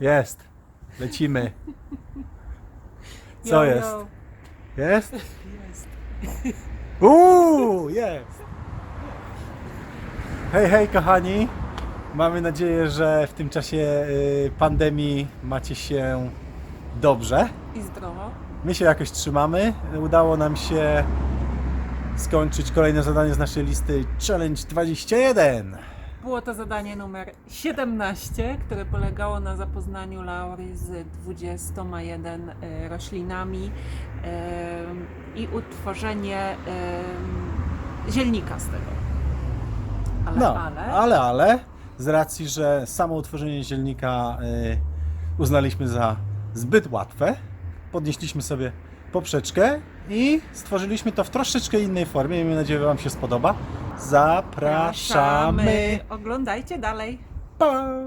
Jest. Lecimy. Co jest? Jest? Jest. Uuu, jest. Hej, hej kochani. Mamy nadzieję, że w tym czasie y, pandemii macie się dobrze. I zdrowo. My się jakoś trzymamy. Udało nam się skończyć kolejne zadanie z naszej listy Challenge 21. Było to zadanie numer 17, które polegało na zapoznaniu Laury z 21 e, roślinami em, i utworzenie em, zielnika z tego. Ale, No, ale, ale, ale z racji, że samo utworzenie zielnika uznaliśmy za zbyt łatwe, podnieśliśmy sobie poprzeczkę i stworzyliśmy to w troszeczkę innej formie. Miejmy nadzieję, że Wam się spodoba. Zapraszamy. Oglądajcie dalej. Pa!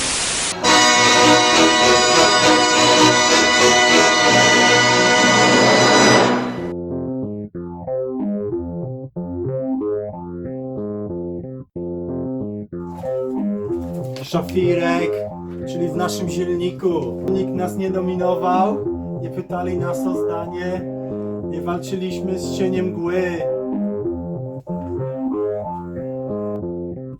Szafirek, czyli w naszym zielniku. Nikt nas nie dominował, nie pytali nas o zdanie, nie walczyliśmy z cieniem mgły.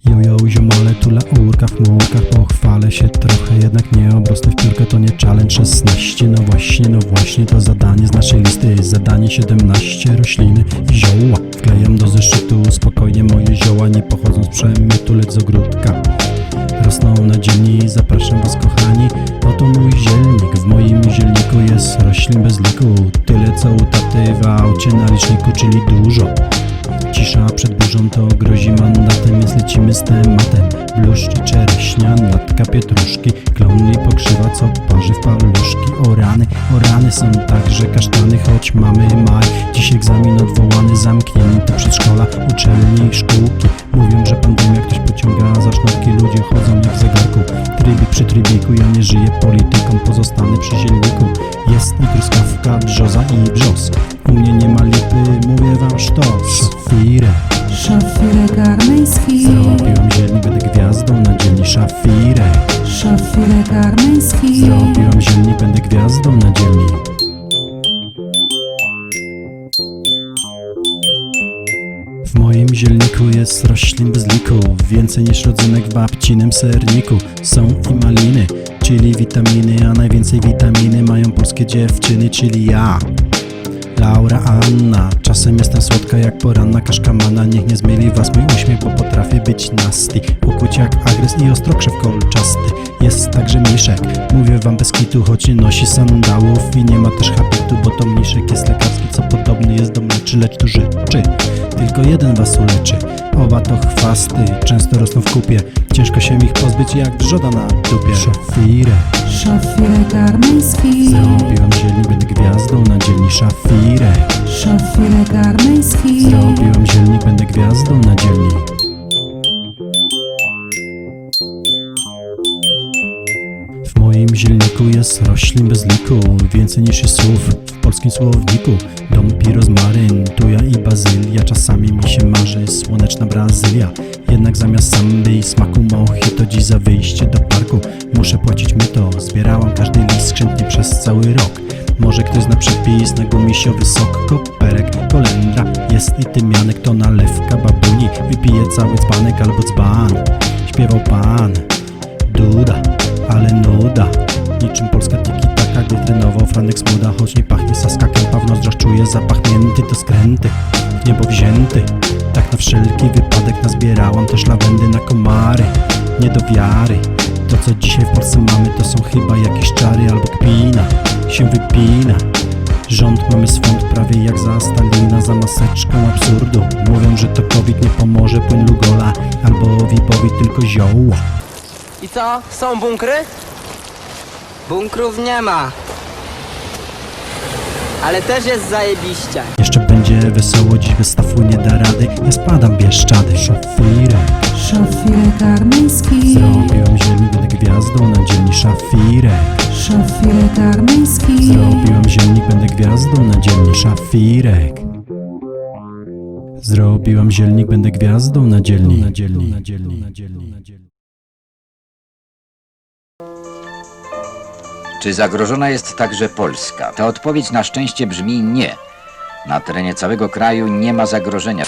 Jojo, ziomale, tu laurka w chmurkach Pochwalę się trochę, jednak nie obrosnę w piórkę To nie challenge 16, no właśnie, no właśnie To zadanie z naszej listy Zadanie 17, rośliny i zioła Wklejam do zeszytu. Spokojnie moje zioła Nie pochodzą z przemytu, lecz z ogródka. Rosną na dzielni, zapraszam was kochani. Oto mój zielnik, w moim zielniku jest roślin bez liku. Tyle co u taty w aucie na liczniku, czyli dużo. Cisza przed burzą to grozi mandatem, więc lecimy z tematem. Bluszcz, czereśnia, natka pietruszki. Klon i pokrzywa, co parzy w paluszki. O rany, o rany są także kasztany Choć mamy maj, dziś egzamin odwołany Zamknięte przedszkola, uczelnie i szkółki. Mówią, że pandemia ktoś pociąga za sznurki. Ludzie chodzą jak w zegarku. Trybik przy trybiku, ja nie żyję polityką Pozostanę przy zielniku Jest i truskawka, brzoza i brzos U mnie nie ma lipy, mówię wam sztos. Szafirę Szafirek armeński, Zrobiłam zielnik, będę gwiazdą na dzielni Szafirę. Szafirek armeński, Zrobiłam zielnik, będę gwiazdą na dzielni. W moim zielniku jest roślin bez liku. Więcej niż rodzynek w babcinem serniku. Są i maliny, czyli witaminy A najwięcej witaminy mają polskie dziewczyny, czyli ja Laura Anna. Czasem jestem słodka jak poranna kaszkamana. Niech nie zmyli was mój uśmiech, bo potrafię być nasty. Ukuć jak agres i ostrokrzew kolczasty Jest także miszek, mówię wam bez kitu Choć nie nosi sandałów. I nie ma też habitu Bo to mniszek jest lekarski, co podobny jest do mleczy Lecz tu życzy, tylko jeden was uleczy. Oba to chwasty, często rosną w kupie. Ciężko się ich pozbyć jak brzoda na dupie. Szafirę szafirek armeński, Zrobiłam zielnik, będę gwiazdą na dzielni Szafirę. Szafirek armeński, Zrobiłam zielnik, będę gwiazdą na dzielni. W moim zielniku jest roślin bez liku. Więcej niż jest słów w polskim słowniku. Dąb i rozmaryn, tuja i bazylia. Czasami mi się marzy słoneczna Brazylia. Jednak zamiast samby i mojito Dziś za wyjście do parku. Muszę płacić myto Zbierałam każdy list skrzętnie przez cały rok. Może ktoś zna przepis na gumisiowy sok Koperek, kolendra, jest i tymianek To nalewka babuni. Wypije cały dzbanek albo dzban. Śpiewał pan. Duda, ale nuda. Niczym polska tiki taka Gdy trenował Franek Smuda. Choć nie pachnie saska kępa W nozdroż czuje zapach mięty To skręty, w niebo wzięty Tak na wszelki wypadek nazbierałam Też lawendy na komary Nie do wiary To co dzisiaj w Polsce mamy To są chyba jakieś czary albo kpina Się wypina Rząd mamy swąd prawie jak za Stalina Za maseczką absurdu Mówią, że to COVID nie pomoże Płyn Lugola Albo Wipowi tylko zioła I co? Są bunkry? Bunkrów nie ma. Ale też jest zajebiście. Jeszcze będzie wesoło, dziś bez stafu nie da rady. Ja spadam bieszczady. Szafirę. Szafirek armeński, Zrobiłam zielnik, będę gwiazdą na dzielni Szafirę. Szafirek armeński, Zrobiłam zielnik, będę gwiazdą na dzielni Szafirek Zrobiłam zielnik, będę gwiazdą na dzielni. Na dzielni, na dzielni, na dzielni, na dzielni. Czy zagrożona jest także Polska? Ta odpowiedź na szczęście brzmi nie. Na terenie całego kraju nie ma zagrożenia.